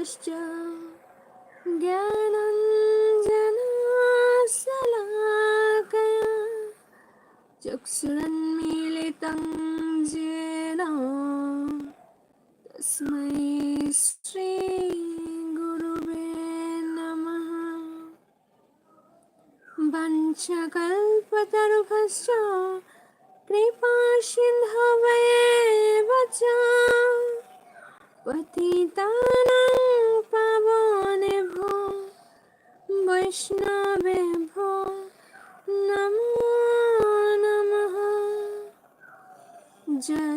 পুনশ্চ জ্ঞানঞ্জনাশলাকয়া চক্ষুরন্মীলিতम्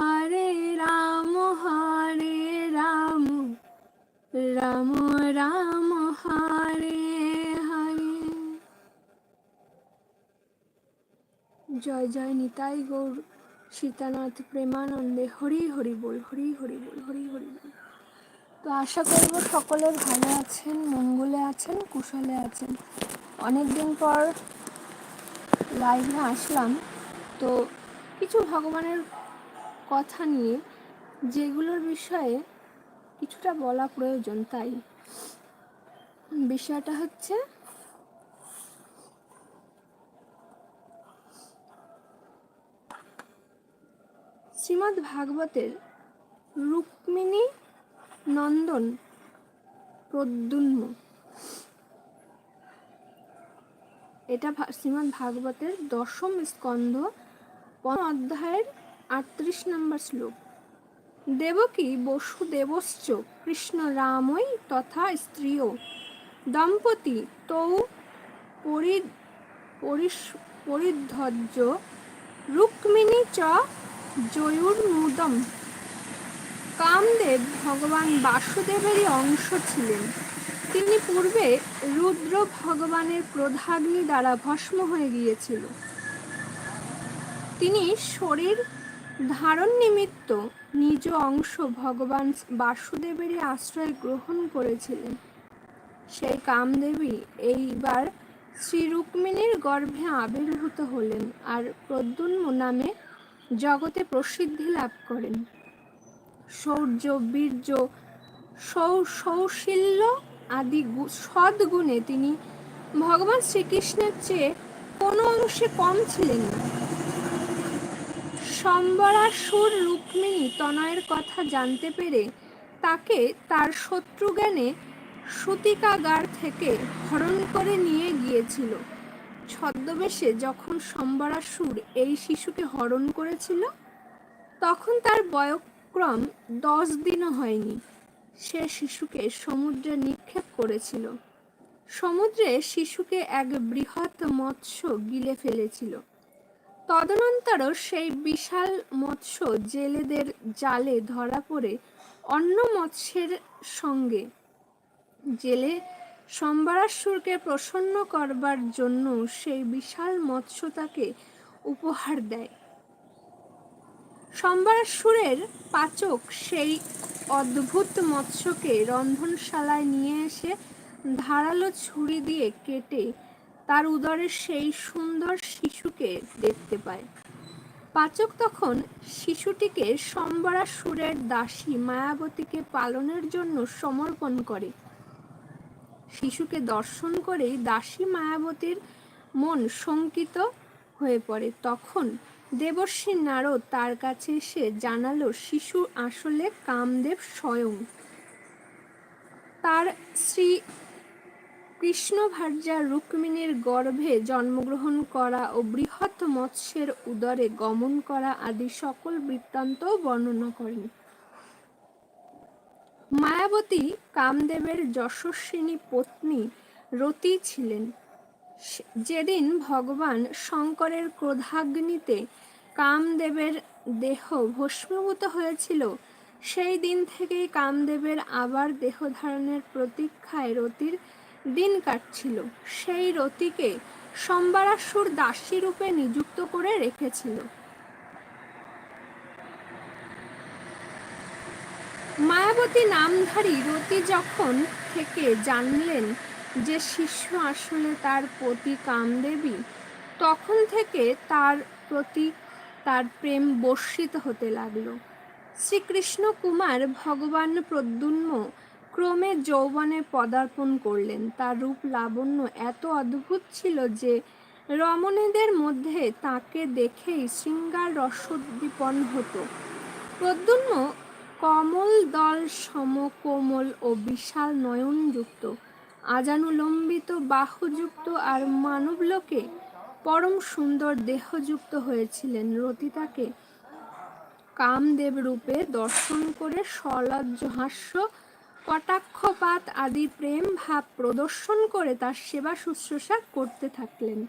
হরে রাম হরে রাম। রাম রাম, হরে হরে। জয় জয় নিতাই গৌর। সীতানাথ প্রেমানন্দে হরি হরি বল, হরি হরি বল, হরি হরি বল। তো আশা করব সকলে ভালো আছেন, মঙ্গলে আছেন, কুশলে আছেন। অনেক দিন পর লাইভে আসলাম। তো কিছু ভগবানের কথা নিয়ে যেগুলোর বিষয়ে কিছুটা বলা প্রয়োজন তাই। বিষয়টা হচ্ছে শ্রীমদ্ ভাগবতের রুক্মিণী নন্দন প্রদ্যুন্ম এটা শ্রীমদ্ ভাগবতের দশম স্কন্ধ অধ্যায়ের আটত্রিশ নম্বর শ্লোক। দেবকী বসুদেবশ্চ কৃষ্ণ রামই তথা স্ত্রিয় দম্পতি তৌ পরি পরিধ্বজ্য রুক্মিণী চ জয়ুর্মুদম। কামদেব ভগবান বাসুদেবেরই অংশ ছিলেন। তিনি পূর্বে রুদ্র ভগবানের ক্রোধাগ্নি দ্বারা ভস্ম হয়ে গিয়েছিল। তিনি শরীর ধারণ নিমিত্ত নিজ অংশ ভগবান বাসুদেবেরই আশ্রয় গ্রহণ করেছিলেন। সেই কামদেবী এইবার শ্রী রুক্মিণীর গর্ভে আবির্ভূত হলেন আর প্রদ্যুন্ম নামে জগতে প্রসিদ্ধি লাভ করেন। শৌর্য বীর্য, সৌ, সৌশীল্য আদি সদ্গুণে তিনি ভগবান শ্রীকৃষ্ণের চেয়ে কোনো অংশে কম ছিলেন না। সম্বরাসুর রুক্মিণী তনয়ের কথা জানতে পেরে তাকে তার শত্রুজ্ঞানে সুতিকাগার থেকে হরণ করে নিয়ে গিয়েছিল। ছদ্মবেশে যখন সম্বরাসুর এই শিশুকে হরণ করেছিল, তখন তার বয়ক্রম দশ দিনও হয়নি। সে শিশুকে সমুদ্রে নিক্ষেপ করেছিল। সমুদ্রে শিশুকে এক বৃহৎ মৎস্য গিলে ফেলেছিল। তদনন্তর সেই বিশাল মৎস্য জেলেদের জালে ধরা পড়ে অন্য মৎস্যের সঙ্গে। জেলে সম্বরাসুরকে প্রসন্ন করবার জন্য সেই বিশাল মৎস্য তাকে উপহার দেয়। সম্বরাসুরের পাচক সেই অদ্ভুত মৎস্যকে রন্ধনশালায় নিয়ে এসে ধারালো ছুরি দিয়ে কেটে তার উদরে সেই সুন্দর শিশুকে দেখতে পায়। পাচক তখন শিশুটিকে সম্বরাসুরের দাসী মায়াবতীকে পালনের জন্য সমর্পণ করে। শিশুকে দর্শন করেই দাসী মায়াবতীর মন শঙ্কিত হয়ে পড়ে। তখন দেবর্ষী নারদ তার কাছে এসে জানালো শিশু আসলে কামদেব স্বয়ং। তার শ্রী কৃষ্ণভার্যা রুক্মিণীর গর্ভে জন্মগ্রহণ করা ও বৃহৎ মৎস্যের উদরে গমন করা আদি সকল বৃত্তান্ত বর্ণনা করেন। মায়াবতী কামদেবের যশস্বিনী পত্নী রতি ছিলেন। যেদিন ভগবান শঙ্করের ক্রোধাগ্নিতে কামদেবের দেহ ভস্মীভূত হয়েছিল, সেই দিন থেকেই কামদেবের আবার দেহধারণের প্রতীক্ষায় রতির দিন কাটছিল। সেই রতিকে সম্বারাসুর দাসী রূপে নিযুক্ত করে রেখেছিল। মায়াবতী নামধারী রতি যখন থেকে জানলেন যে শিষ্য আসলে তার পতি কামদেবী, তখন থেকে তার প্রতি তার প্রেম বর্ষিত হতে লাগল। শ্রীকৃষ্ণ কুমার ভগবান প্রদ্যুম্ন ক্রমে যৌবনে পদার্পণ করলেন। তার রূপ লাবণ্য এত অদ্ভুত ছিল যে রমণীদের মধ্যে তাকে দেখেই শৃঙ্গার রসোদ্দীপন হতো। প্রদ্যুম্ন কমল দল সমকোমল ও বিশাল নয়নযুক্ত, আজানুলম্বিত, বাহুযুক্ত আর মানবলোকে পরম সুন্দর দেহযুক্ত হয়েছিলেন। রতি তাকে কামদেব রূপে দর্শন করে সলজ্জ হাস্য কটাক্ষপাত আদি প্রেম ভাব প্রদর্শন করে তার সেবা শুশ্রূষা করতে থাকলেন।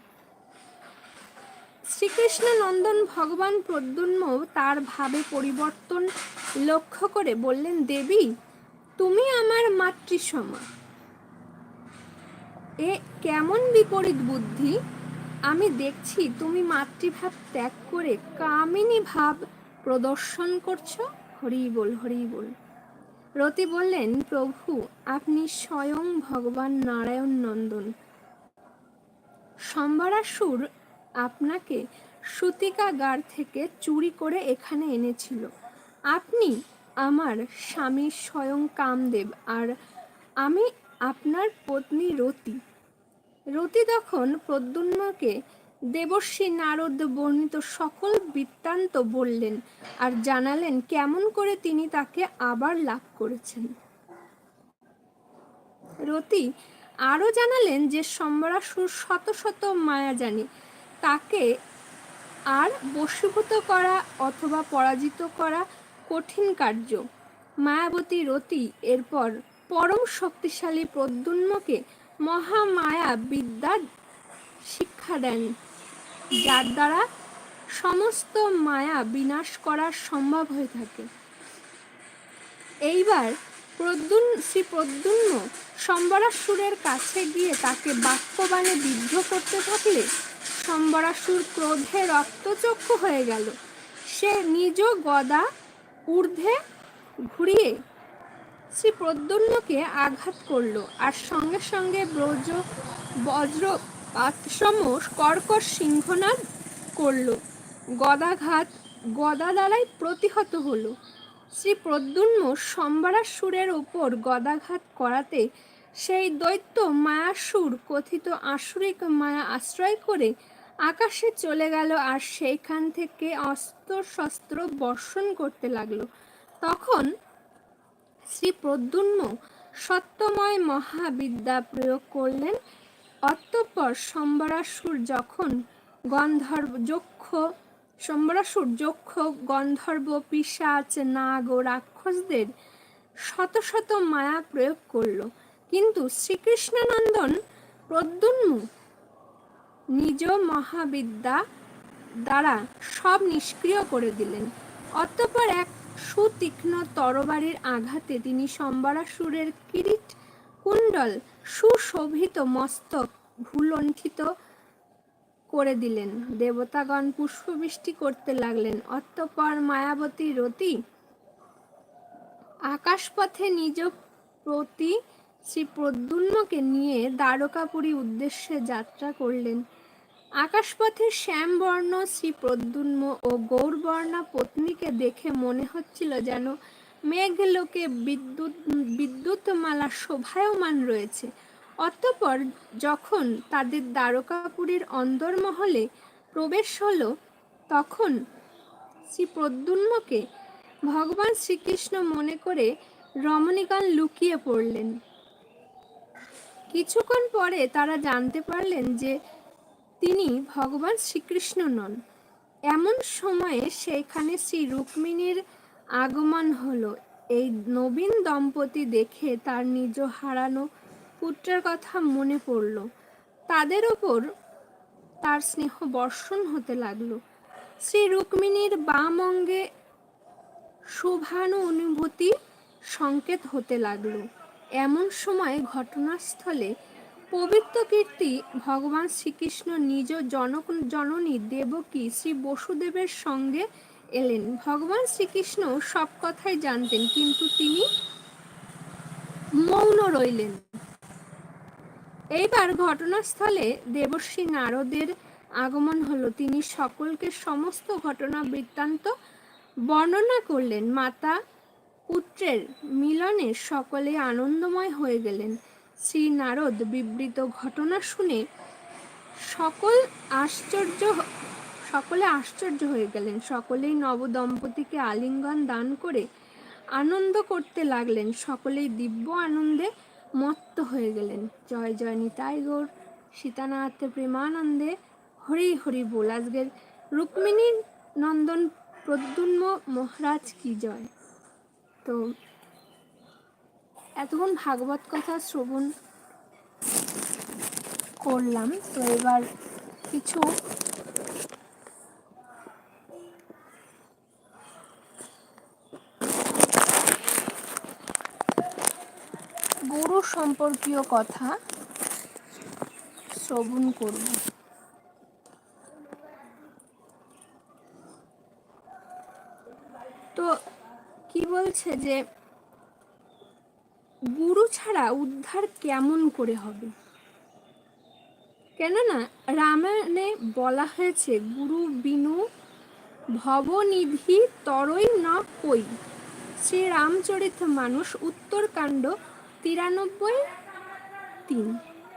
শ্রীকৃষ্ণ নন্দন ভগবান প্রদ্যুন্ম তার ভাবে পরিবর্তন লক্ষ্য করে বললেন, দেবী, তুমি আমার মাতৃসমা। এ কেমন বিপরীত বুদ্ধি? আমি দেখছি তুমি মাতৃভাব ত্যাগ করে কামিনী ভাব প্রদর্শন করছ। হরি বল হরি বল। রতি বললেন, প্রভু, আপনি স্বয়ং ভগবান নারায়ণ নন্দন। সম্বরাসুর আপনাকে সুতিকাগার থেকে চুরি করে এখানে এনেছিল। আপনি আমার স্বামী স্বয়ং কামদেব আর আমি আপনার পত্নী রতি। রতি তখন প্রদ্যুম্নকে দেবশ্রী নারদ বর্ণিত সকল বৃত্তান্ত বললেন আর জানালেন কেমন করে তিনি তাকে আবার লাভ করেছেন। রতি আরও জানালেন যে সম্বরাসুর শত শত মায়া জানে তাকে আর বশীভূত করা অথবা পরাজিত করা কঠিন কার্য। মায়াবতী রতি এরপর পরম শক্তিশালী প্রদ্যুন্মকে মহামায়া বিদ্যা শিক্ষা দেন। যার দ্বারা সমস্ত মায়া বিনাশ করা সম্ভব হয়ে থাকে। এইবার প্রদ্যুন, শ্রী প্রদ্যুন্ন সম্বরাসুরের কাছে গিয়ে তাকে বাক্যবাণে বিদ্ধ করতে থাকলে সম্বরাসুর ক্রোধে রক্তচক্ষু হয়ে গেল। সে নিজ গদা ঊর্ধ্বে ঘুরিয়ে শ্রী প্রদ্যুন্নকে আঘাত করল আর সঙ্গে সঙ্গে ব্রজ, বজ্র পাতসম কর্কশ সিংহনাদ করল। গদাঘাত গদা দ্বারাই প্রতিহত হলো। শ্রী প্রদ্যুন্ম সম্বারাসুরের ওপর গদাঘাত করাতে সেই দৈত্য মায়াসুর কথিত আসুরিক মায়া আশ্রয় করে আকাশে চলে গেল আর সেইখান থেকে অস্ত্র শস্ত্র বর্ষণ করতে লাগল। তখন শ্রী প্রদ্যুন্ম সত্যময় মহাবিদ্যা প্রয়োগ করলেন অতঃপর সম্বরাসুর যখন গন্ধর্ব যক্ষ, সম্বরাসুর যক্ষ, গন্ধর্ব পিসাচ নাগ ও রাক্ষসদের শত শত মায়া প্রয়োগ করল। কিন্তু শ্রীকৃষ্ণনন্দন প্রদ্যুন্মু নিজ মহাবিদ্যা দ্বারা সব নিষ্ক্রিয় করে দিলেন। অতঃপর এক সুতীক্ষ্ণ তরবারির আঘাতে তিনি সম্বরাসুরের কিরিট কুণ্ডল সুশোভিত মস্তক ভুলণ্ঠিত করে দিলেন। দেবতাগণ পুষ্পবৃষ্টি করতে লাগলেন। অতঃপর মায়াবতী রতি আকাশপথে নিজ প্রতি শ্রী প্রদ্যুন্নকে নিয়ে দ্বারকাপুরী উদ্দেশ্যে যাত্রা করলেন। আকাশপথে শ্যামবর্ণ শ্রী প্রদ্যুন্ম ও গৌরবর্ণা পত্নীকে দেখে মনে হচ্ছিল যেন মেঘলোকে বিদ্যুৎ, বিদ্যুৎমালা শোভায়মান রয়েছে। অতঃপর যখন তাদের দ্বারকাপুরীর অন্দরমহলে প্রবেশ হলো, তখন শ্রী প্রদ্যুন্মকে ভগবান শ্রীকৃষ্ণ মনে করে রমণীগণ লুকিয়ে পড়লেন। কিছুক্ষণ পরে তারা জানতে পারলেন যে তিনি ভগবান শ্রীকৃষ্ণ নন। এমন সময়ে সেইখানে শ্রী রুক্মিণীর আগমন হলো। এই নবীন দম্পতি দেখে তার নিজ হারানো পুত্রের কথা মনে পড়ল। তাদের ওপর তার স্নেহ বর্ষণ হতে লাগল। শ্রী রুক্মিণীর বাম অঙ্গে শুভানু অনুভূতি সংকেত হতে লাগল। এমন সময় ঘটনাস্থলে পবিত্র কীর্তি ভগবান শ্রীকৃষ্ণ নিজ জনক জননী দেবকী শ্রী বসুদেবের সঙ্গে এলেন। ভগবান শ্রীকৃষ্ণ সব কথাই জানতেন, কিন্তু তিনি মৌন রইলেন। এইবার ঘটনাস্থলে দেবশ্রী নারদের আগমন হলো। তিনি সকলকে সমস্ত ঘটনা বৃত্তান্ত বর্ণনা করলেন। মাতা পুত্রের মিলনে সকলে আনন্দময় হয়ে গেলেন। শ্রী নারদ বিবৃত ঘটনা শুনে সকল আশ্চর্য সকলে আশ্চর্য হয়ে গেলেন। সকলেই নবদম্পতিকে আলিঙ্গন দান করে আনন্দ করতে লাগলেন। সকলেই দিব্য আনন্দে মত্ত হয়ে গেলেন। জয় জয় নিতাই গৌর, সীতানাথ প্রেমানন্দে হরি হরি বল। আজকের রুক্মিণী নন্দন প্রদ্যুন্ম মহারাজ কি জয়? তো এতক্ষণ ভাগবত কথা শ্রবণ করলাম। তো এবার কিছু গুরু সম্পর্কীয় কথা শ্রবণ করব। তো কি বলছে যে, গুরু ছাড়া উদ্ধার কেমন করে হবে? কেননা রামায়ণে বলা হয়েছে, গুরু বিনু ভবনিধি তরই ন কই। শ্রী রামচরিত মানুষ উত্তরকাণ্ড তিরানব্বই তিন,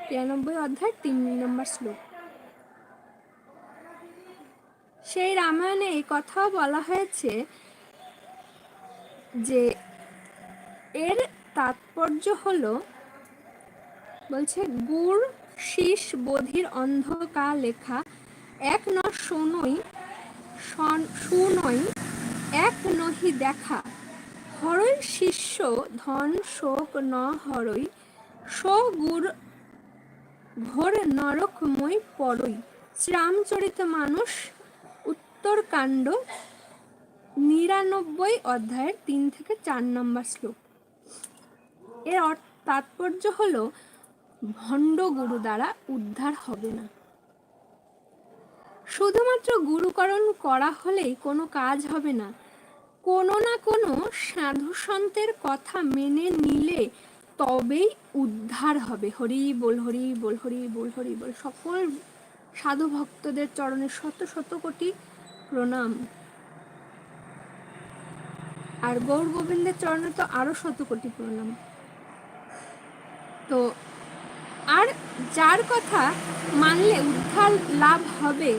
তিরানব্বই অধ্যায় তিন নম্বর শ্লোক। সেই রামায়ণে এই কথাও বলা হয়েছে যে এর তাৎপর্য হলো, বলছে, গুড় শীষ বধির অন্ধকা লেখা, এক ন শোনই শুনই, এক নহি দেখা। হরই শিষ্য ধন শোক ন হরই গুর ঘোর নরকময় পরই। শ্রীরামচরিত মানুষ, উত্তরকাণ্ড, নিরানব্বই অধ্যায়ের তিন থেকে চার নম্বর শ্লোক। এর তাৎপর্য হল, ভণ্ড গুরু দ্বারা উদ্ধার হবে না। শুধুমাত্র গুরুকরণ করা হলেই কোনো কাজ হবে না। কোনো না কোনো সাধু সন্তের কথা মেনে নিলে তবেই উদ্ধার হবে। হরি বল হরি বল হরি বল হরি বল। সকল সাধু ভক্তদের চরণে শত শত কোটি প্রণাম। আর গৌর গোবিন্দের চরণে তো আরও শত কোটি প্রণাম। তো আর যার কথা মানলে উদ্ধার লাভ হবে,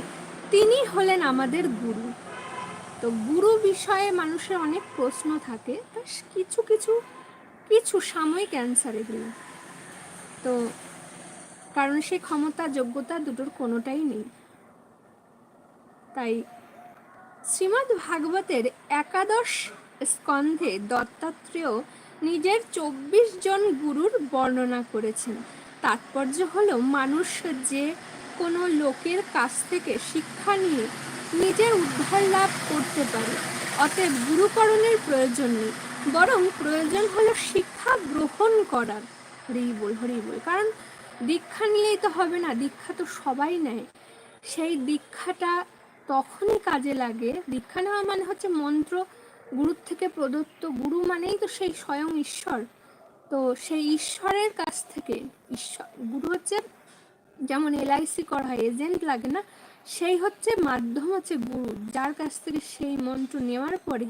তিনি হলেন আমাদের গুরু। তো গুরু বিষয়ে মানুষের অনেক প্রশ্ন থাকে কিছু কিছু কিছু সাময়িক অ্যান্সার এগুলো। তো কারণ সেই ক্ষমতা, যোগ্যতা দুটোর কোনোটাই নেই। তাই শ্রীমদ্ ভাগবতের একাদশ স্কন্ধে দত্তাত্রেয় নিজের চব্বিশ জন গুরুর বর্ণনা করেছেন। তাৎপর্য হলো, মানুষ যে কোনো লোকের কাছ থেকে শিক্ষা নিয়ে নিজের উদ্ধার লাভ করতে পারে। অতএব গুরুকরণের প্রয়োজন নেই, বরং প্রয়োজন হলো শিক্ষা গ্রহণ করার। হরি বল হরি বল। কারণ দীক্ষা নিলেই তো হবে না, দীক্ষা তো সবাই নেয়। সেই দীক্ষাটা তখনই কাজে লাগে। দীক্ষা নেওয়া মানে হচ্ছে মন্ত্র, গুরুর থেকে প্রদত্ত গুরু মানেই তো সেই স্বয়ং ঈশ্বর। তো সেই ঈশ্বরের কাছ থেকে ঈশ্বর, গুরু হচ্ছে যেমন এলআইসি করা হয়, এজেন্ট লাগে না সেই হচ্ছে মাধ্যম হচ্ছে গুরু, যার কাছ থেকে সেই মন্ত্র নেওয়ার পরে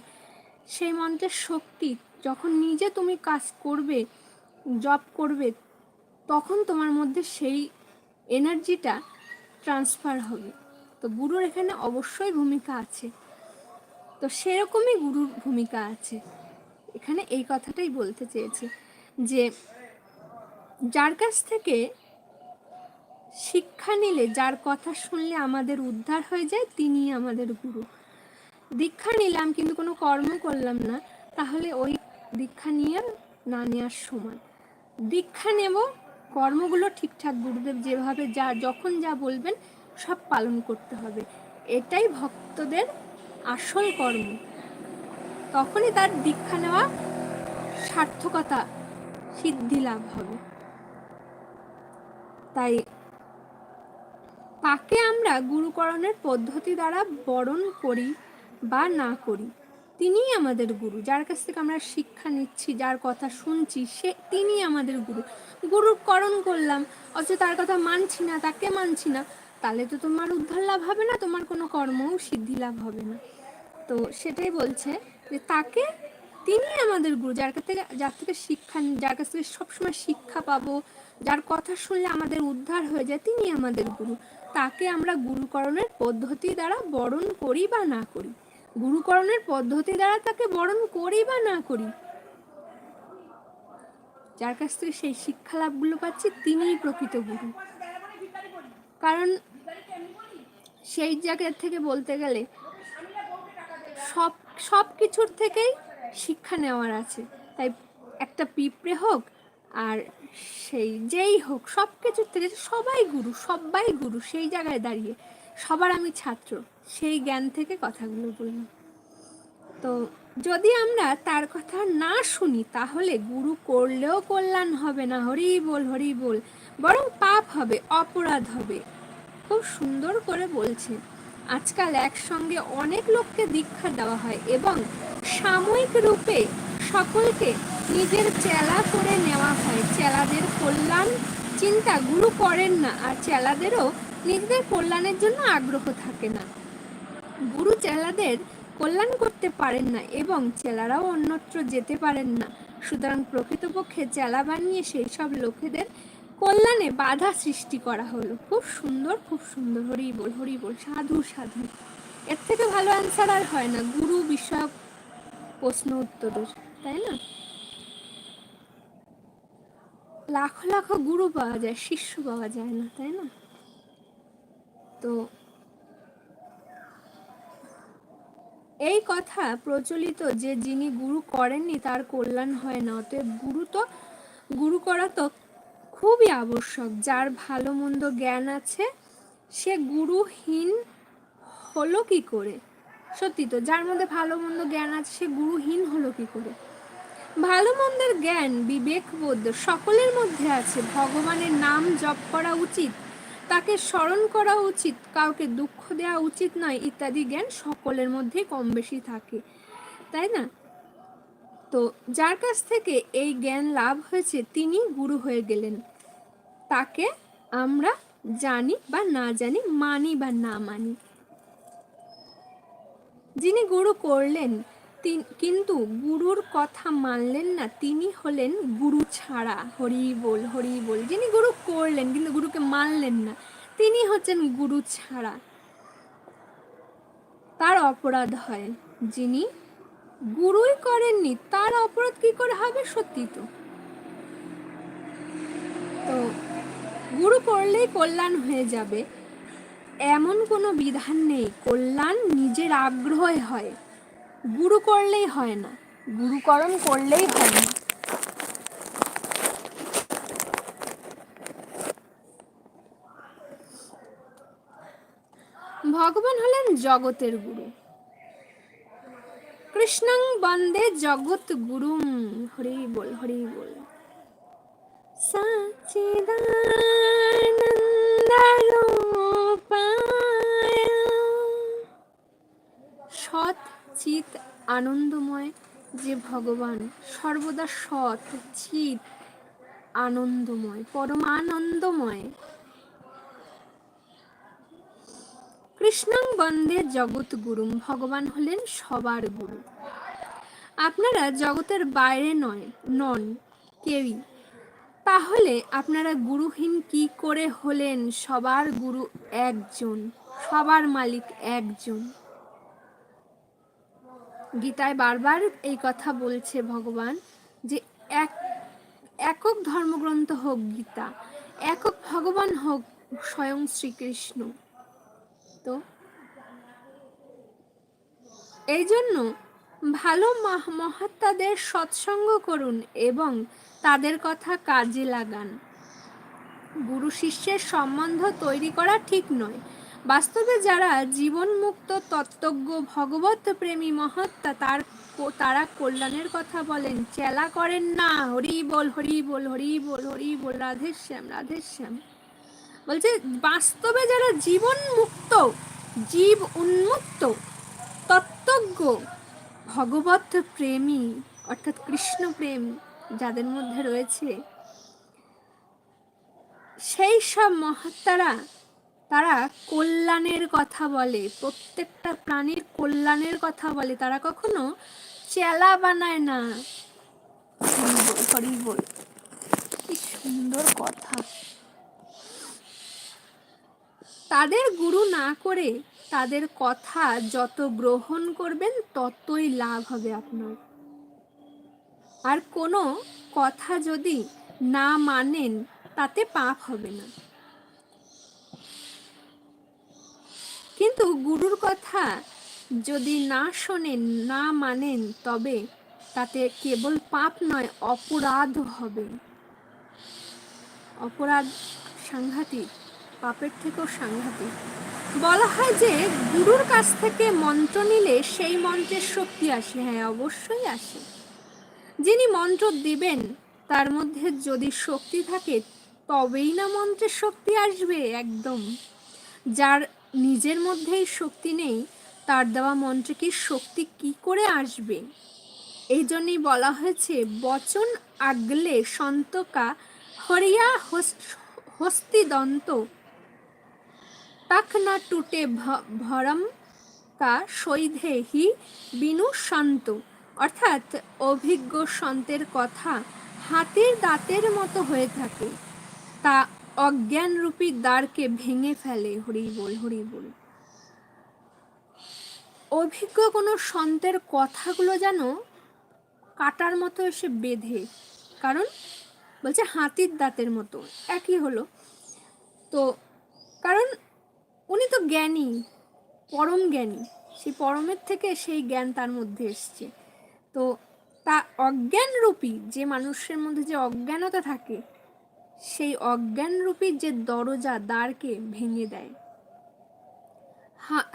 সেই মন্ত্রের শক্তি, যখন নিজে তুমি কাজ করবে জব করবে, তখন তোমার মধ্যে সেই এনার্জিটা ট্রান্সফার হবে। তো গুরুর এখানে অবশ্যই ভূমিকা আছে। তো সেরকমই গুরুর ভূমিকা আছে। এখানে এই কথাটাই বলতে চেয়েছি যে, যার কাছ থেকে শিক্ষা নিলে, যার কথা শুনলে আমাদের উদ্ধার হয়ে যায় তিনি আমাদের গুরু। দীক্ষা নিলাম, কিন্তু কোনো কর্ম করলাম না, তাহলে ওই দীক্ষা নিয়ে না নেওয়ার সময়। দীক্ষা নেব, কর্মগুলো ঠিকঠাক গুরুদেব যেভাবে যা, যখন যা বলবেন, সব পালন করতে হবে। এটাই ভক্তদের আসল কর্ম। তখনই তার দীক্ষা নেওয়া সার্থকতা, সিদ্ধি লাভ হবে। তাই তাকে আমরা গুরুকরণের পদ্ধতি দ্বারা বরণ করি বা না করি। তিনিই আমাদের গুরু, যার কাছ থেকে আমরা শিক্ষা নিচ্ছি, যার কথা শুনছি, সে তিনি আমাদের গুরু। গুরুকরণ করলাম, অথচ তার কথা মানছি না, তাকে মানছি না, তাহলে তো তোমার উদ্ধার লাভ হবে না, তোমার কোনো কর্মও সিদ্ধি লাভ হবে না। তো সেটাই বলছে যে তাকে তিনি আমাদের গুরু, যার কাছ থেকে, যার থেকে শিক্ষা যার কাছ থেকে সবসময় শিক্ষা পাবো, যার কথা শুনলে আমাদের উদ্ধার হয়ে যায় তিনি আমাদের গুরু। তাকে আমরা গুরুকরণের পদ্ধতি দ্বারা বরণ করি বা না করি? গুরুকরণের পদ্ধতি দ্বারা তাকে বরণ করি বা না করি? যার কাছ থেকে সেই শিক্ষা লাভগুলো পাচ্ছি, তিনিই প্রকৃত গুরু। কারণ সেই জায়গা থেকে বলতে গেলে সব সব কিছুর থেকেই শিক্ষা নেওয়ার আছে। তাই একটা পিঁপড়ে হোক আর সেই যেই হোক সব কিছুর থেকে সবাই গুরু সবাই গুরু, সেই জায়গায় দাঁড়িয়ে সবার আমি ছাত্র, সেই জ্ঞান থেকে কথাগুলো বললাম তো যদি আমরা তার কথা না শুনি, তাহলে গুরু করলেও কল্যাণ হবে না হরি বল হরি বল বরং পাপ হবে, অপরাধ হবে। খুব সুন্দর করে বলছে। আজকাল একসঙ্গে অনেক লোককে দীক্ষা দেওয়া হয় এবং সাময়িক রূপে সকলকে নিজের চেলা করে নেওয়া হয়। চেলাদের কল্যাণ চিন্তা গুরু করেন না, আর চেলাদেরও নিজেদের কল্যাণের জন্য আগ্রহ থাকে না। গুরু চেলাদের কল্যাণ করতে পারেন না এবং চেলারাও অন্যত্র যেতে পারেন না। সুতরাং প্রকৃতপক্ষে চেলা বানিয়ে সেই সব লোকেদের কল্যাণে বাধা সৃষ্টি করা হলো। খুব সুন্দর খুব সুন্দর, হরি বল হরি বল, সাধু সাধু। এর থেকে ভালো অ্যান্সার আর হয় না। গুরু বিষয়ক প্রশ্ন উত্তরের, তাই না? লাখো লাখো গুরু পাওয়া যায়, শিষ্য পাওয়া যায় না, তাই না? তো এই কথা প্রচলিত যে যিনি গুরু করেননি, তার কল্যাণ হয় না। অতএব গুরু তো, গুরু করা তো খুবই আবশ্যক। যার ভালো মন্দ জ্ঞান আছে, সে গুরুহীন হলো কি করে? সত্যি তো, যার মধ্যে ভালো মন্দ জ্ঞান আছে, সে গুরুহীন হলো কি করে? ভালো মন্দের জ্ঞান বিবেকবোধ সকলের মধ্যে আছে। ভগবানের নাম জপ করা উচিত, তাকে স্মরণ করা উচিত, কাউকে দুঃখ দেওয়া উচিত নয় ইত্যাদি জ্ঞান সকলের মধ্যে কম বেশি থাকে, তাই না? তো যার কাছ থেকে এই জ্ঞান লাভ হয়েছে, তিনি গুরু হয়ে গেলেন। তাকে আমরা জানি বা না জানি, মানি বা না মানি। যিনি গুরু করলেন কিন্তু গুরুর কথা মানলেন না। তিনি হলেন গুরু ছাড়া। হরি বল হরি বল। যিনি গুরু করলেন, কিন্তু গুরুকে মানলেন না। তিনি হচ্ছেন গুরু ছাড়া। তার অপরাধ হয়। যিনি গুরুই করেননি, তার অপরাধ কি করে হবে সত্যি তো? তো গুরু করলেই কল্যাণ হয়ে যাবে। এমন কোনো বিধান নেই। কল্যাণ নিজের আগ্রহে হয়। গুরু করলেই হয় না। গুরুকরণ করলেই হয় না। ভগবান হলেন জগতের গুরু। কৃষ্ণং বন্দে জগৎ গুরুম। হরি বল হরি বল। সৎ চিত আনন্দময় যে ভগবান, সর্বদা সৎ, চিত, আনন্দময় পরম আনন্দময় কৃষ্ণং বন্দে জগৎ গুরুম ভগবান হলেন সবার গুরু। আপনারা জগতের বাইরে নয়, নন, কেউই। তাহলে আপনারা গুরুহীন কি করে হলেন? সবার গুরু একজন, সবার মালিক একজন। গীতায় বারবার এই কথা বলছে ভগবান যে এক, একক ধর্মগ্রন্থ হোক গীতা, একক ভগবান হোক স্বয়ং শ্রীকৃষ্ণ। তো এই জন্য ভালো মহাত্মাদের সৎসঙ্গ করুন এবং তাদের কথা কাজে লাগান। গুরু শিষ্যের সম্বন্ধ তৈরি করা ঠিক নয়। বাস্তবে যারা জীবনমুক্ত তত্ত্বজ্ঞ ভগবত প্রেমী মহাত্মা, তার তারা কল্যাণের কথা বলেন, চেলা করেন না, হরি বল হরি বল হরি বল হরি বল রাধেশ্যাম রাধেশ্যাম বলছে, বাস্তবে যারা জীবন মুক্ত জীব উন্মুক্ত, তত্ত্বজ্ঞ, ভগবত প্রেমী, অর্থাৎ কৃষ্ণ প্রেম যাদের মধ্যে রয়েছে, সেই সব মহাত্মারা তারা কল্যাণের কথা বলে, প্রত্যেকটা প্রাণীর কল্যাণের কথা বলে। তারা কখনো চেলা বানায় না। হরি বল। কি সুন্দর কথা। তাদের গুরু না করে তাদের কথা যত গ্রহণ করবেন, ততই লাভ হবে আপনার। আর কোনো কথা যদি না মানেন, তাতে পাপ হবে না। কিন্তু গুরুর কথা যদি না শোনেন, না মানেন, তবে তাতে কেবল পাপ নয়, অপরাধ হবে। অপরাধ সাংঘাতিক, পাপের থেকেও সাংঘাতিক। বলা হয় যে, গুরুর কাছ থেকে মন্ত্র নিলে সেই মন্ত্রের শক্তি আসে। হ্যাঁ অবশ্যই আসে। যিনি মন্ত্র দিবেন, তার মধ্যে যদি শক্তি থাকে, তবেই না মন্ত্রের শক্তি আসবে, একদম। যার নিজের মধ্যেই শক্তি নেই, তার দেওয়া মন্ত্রে কি শক্তি কি করে আসবে? এই জন্যই বলা হয়েছে, বচন আগলে সন্তকা হরিয়া হস্তিদন্ত। তাক না টুটে ভরম কা সৈধে হি বিনু সন্ত। অর্থাৎ অভিজ্ঞ সন্তের কথা হাতের দাঁতের মতো হয়ে থাকে। তা অজ্ঞানরূপী দ্বারকে ভেঙে ফেলে। হরি বল হরি বল। অভিজ্ঞ কোনো সন্তের কথাগুলো যেন কাটার মতো এসে বেঁধে, কারণ বলছে হাতির দাঁতের মতো, একই হলো। তো কারণ উনি তো জ্ঞানী, পরম জ্ঞানী, সেই পরমের থেকে সেই জ্ঞান তার মধ্যে এসছে। তো তা অজ্ঞানরূপী, যে মানুষের মধ্যে যে অজ্ঞানতা থাকে সেই অজ্ঞানরূপী যে দরজা দ্বারকে ভেঙে দেয়।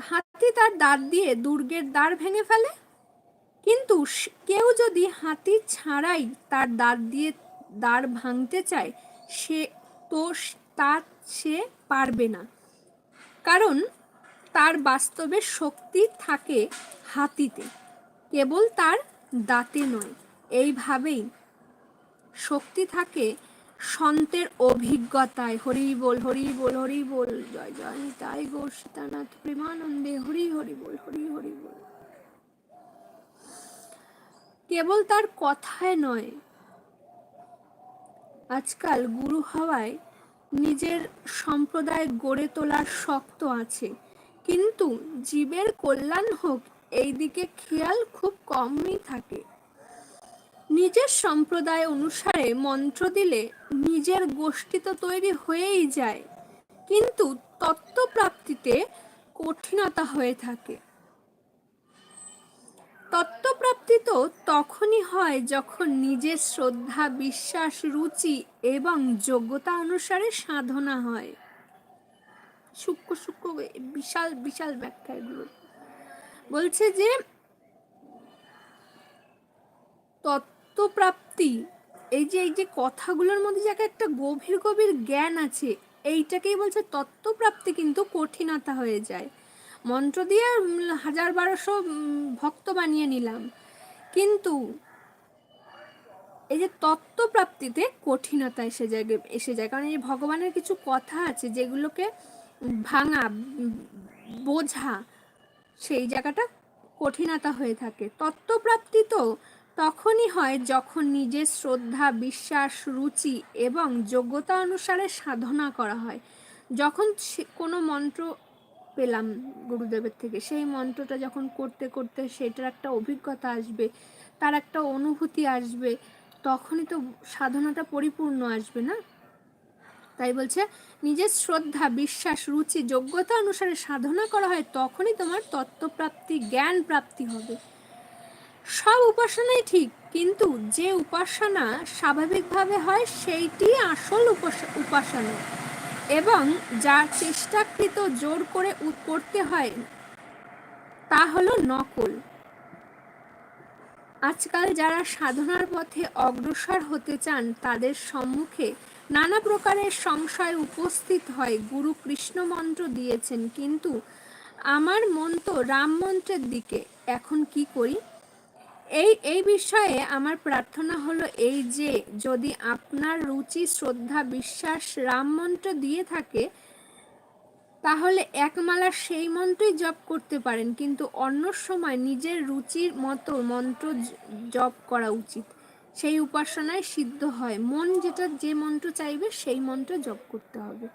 হাতি তার দাঁত দিয়ে দুর্গের দ্বার ভেঙে ফেলে। কিন্তু কেউ যদি হাতি ছাড়াই তার দাঁত দিয়ে দ্বার ভাঙতে চায়, সে তো তা সে পারবে না। কারণ তার বাস্তবে শক্তি থাকে হাতিতে, কেবল তার দাঁতে নয়। এইভাবেই শক্তি থাকে সন্তের অভিজ্ঞতায়। হরি বল হরি বল হরি বল, জয় জয় নিতাই গৌর সীতানাথ প্রেমানন্দে হরি হরি বল, হরি হরি বল। কেবল তার কথায় নয়, আজকাল গুরু হওয়ায় নিজের সম্প্রদায় গড়ে তোলার শক্ত আছে। কিন্তু জীবের কল্যাণ হোক এই দিকে খেয়াল খুব কমই থাকে। নিজের সম্প্রদায় অনুসারে মন্ত্র দিলে নিজের গোষ্ঠী তো তৈরি হয়েই যায়। কিন্তু তত্ত্বপ্রাপ্তিতে কঠিনতা হয়ে থাকে। তত্ত্বপ্রাপ্তি তো তখনই হয় যখন নিজের শ্রদ্ধা, বিশ্বাস, রুচি এবং যোগ্যতা অনুসারে সাধনা হয়। সূক্ষ্ম সূক্ষ্ম বিশাল বিশাল ব্যাখ্যা এগুলো। বলছে যে তত্ত্বপ্রাপ্তি এই যে এই যে কথাগুলোর মধ্যে যাকে একটা গভীর গভীর জ্ঞান আছে, এইটাকেই বলছে তত্ত্বপ্রাপ্তি কিন্তু কঠিনতা হয়ে যায়। মন্ত্র দিয়ে হাজার বারোশো ভক্ত বানিয়ে নিলাম। কিন্তু এই যে তত্ত্বপ্রাপ্তিতে কঠিনতা এসে যায় এসে যায়। কারণ এই ভগবানের কিছু কথা আছে যেগুলোকে ভাঙা, বোঝা, সেই জায়গাটা কঠিনতা হয়ে থাকে। তত্ত্বপ্রাপ্তি তো তখনই হয় যখন নিজের শ্রদ্ধা, বিশ্বাস, রুচি এবং যোগ্যতা অনুসারে সাধনা করা হয়। যখন কোনো মন্ত্র পেলাম গুরুদেবের থেকে, সেই মন্ত্রটা যখন করতে করতে সেটার একটা অভিজ্ঞতা আসবে, তার একটা অনুভূতি আসবে, তখনই তো সাধনাটা পরিপূর্ণ আসবে না? তাই বলছে, নিজের শ্রদ্ধা, বিশ্বাস, রুচি, যোগ্যতা অনুসারে সাধনা করা হয়, তখনই তোমার তত্ত্বপ্রাপ্তি, জ্ঞান প্রাপ্তি হবে। সব উপাসনাই ঠিক, কিন্তু যে উপাসনা স্বাভাবিকভাবে হয় সেইটি আসল উপাসনা। এবং যা চেষ্টাকৃত জোর করে করতে হয়, তা হলো নকল। আজকাল যারা সাধনার পথে অগ্রসর হতে চান, তাদের সম্মুখে নানা প্রকারের সংশয় উপস্থিত হয়। গুরু কৃষ্ণ মন্ত্র দিয়েছেন, কিন্তু আমার মন তো রাম মন্ত্রের দিকে, এখন কি করি? এই এই বিষয়ে আমার প্রার্থনা হলো এই যে, যদি আপনার রুচি, শ্রদ্ধা, বিশ্বাস রাম মন্ত্র দিয়ে থাকে, তাহলে একমালা সেই মন্ত্রই জপ করতে পারেন। কিন্তু অন্য সময় নিজের রুচির মতো মন্ত্র জপ করা উচিত। সেই উপাসনায় সিদ্ধ হয়। মন যেটা যে মন্ত্র চাইবে, সেই মন্ত্র জপ করতে হবে।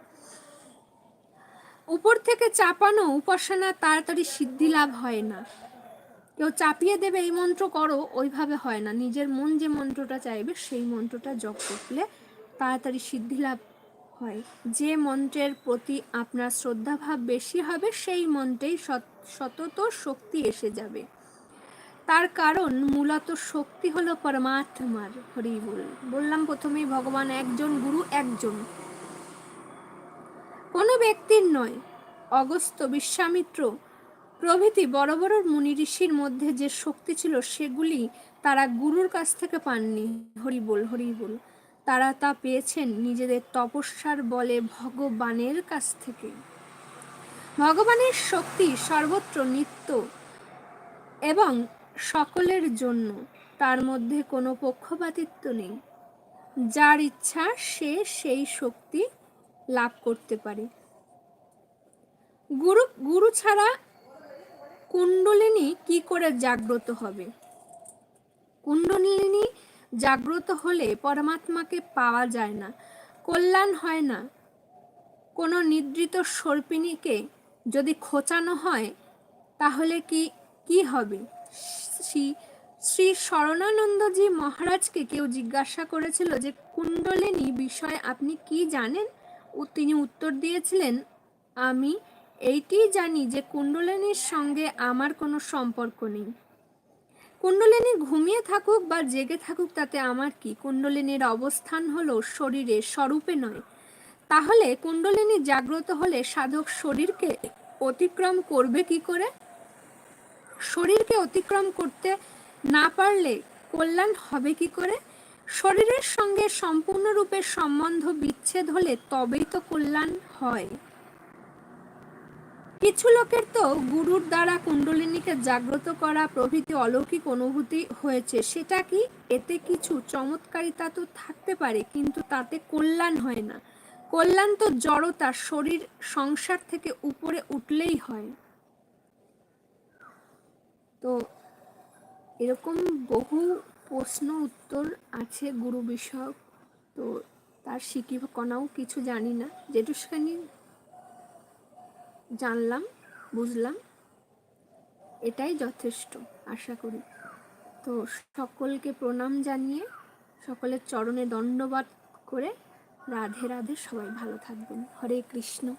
উপর থেকে চাপানো উপাসনা তাড়াতাড়ি সিদ্ধি লাভ হয় না। কেউ চাপিয়ে দেবে এই মন্ত্র করো, ওইভাবে হয় না। নিজের মন যে মন্ত্রটা চাইবে, সেই মন্ত্রটা জপ করলে তাড়াতাড়ি সিদ্ধি লাভ হয়। যে মন্ত্রের প্রতি আপনার শ্রদ্ধাভাব বেশি হবে, সেই মন্ত্রেই সত- সতত শক্তি এসে যাবে। তার কারণ মূলত শক্তি হলো পরমাত্মার, হরি বল। বললাম প্রথমেই ভগবান একজন, গুরু একজন। কোনো ব্যক্তির নয়। অগস্ত্য বিশ্বামিত্র প্রভৃতি বড় বড় মুনি ঋষির মধ্যে যে শক্তি ছিল সেগুলি তারা গুরুর কাছ থেকে পাননি। হরি বল হরি বল। তারা তা পেয়েছেন নিজেদের তপস্যার বলে ভগবানের কাছ থেকে। ভগবানের শক্তি সর্বত্র নিত্য এবং সকলের জন্য। তার মধ্যে কোনো পক্ষপাতিত্ব নেই। যার ইচ্ছা সে সেই শক্তি লাভ করতে পারে। গুরু গুরু ছাড়া কুণ্ডলিনী কি করে জাগ্রত হবে? কুণ্ডলিনী জাগ্রত হলে পরমাত্মাকে পাওয়া যায় না, কল্যাণ হয় না। কোনো নিদ্রিত সর্পিণীকে যদি খোঁচানো হয়, তাহলে কি কি হবে? শ্রী শ্রী শরণানন্দজি মহারাজকে কেউ জিজ্ঞাসা করেছিল যে, কুণ্ডলিনী বিষয়ে আপনি কি জানেন? তিনি উত্তর দিয়েছিলেন, আমি এইটিই জানি যে কুণ্ডলিনীর সঙ্গে আমার কোনো সম্পর্ক নেই। কুণ্ডলিনী ঘুমিয়ে থাকুক বা জেগে থাকুক, তাতে আমার কি? কুণ্ডলিনীর অবস্থান হলো শরীরে, স্বরূপে নয়। তাহলে কুণ্ডলিনী জাগ্রত হলে সাধক শরীরকে অতিক্রম করবে কি করে? শরীরকে অতিক্রম করতে না পারলে কল্যাণ হবে কি করে? শরীরের সঙ্গে সম্পূর্ণরূপে সম্বন্ধ বিচ্ছেদ হলে তবেই তো কল্যাণ হয়। কিছু লোকের তো গুরুর দ্বারা কুণ্ডলিনীকে জাগ্রত করা প্রভৃতি অলৌকিক অনুভূতি হয়েছে। সেটা কি? এতে কিছু চমৎকারিতা তো থাকতে পারে, কিন্তু তাতে কল্যাণ হয় না। কল্যাণ তো জড়তা শরীর সংসার থেকে উপরে উঠলেই হয়। তো এরকম বহু প্রশ্ন উত্তর আছে গুরু বিষয়ক। তো তার শিকিকণাও কিছু জানি না। যেটুখানি জানলাম, বুঝলাম। এটাই যথেষ্ট, আশা করি। তো সকলকে প্রণাম জানিয়ে, সকলের চরণে দণ্ডবাদ করে রাধে রাধে সবাই ভালো থাকবেন। হরে কৃষ্ণ।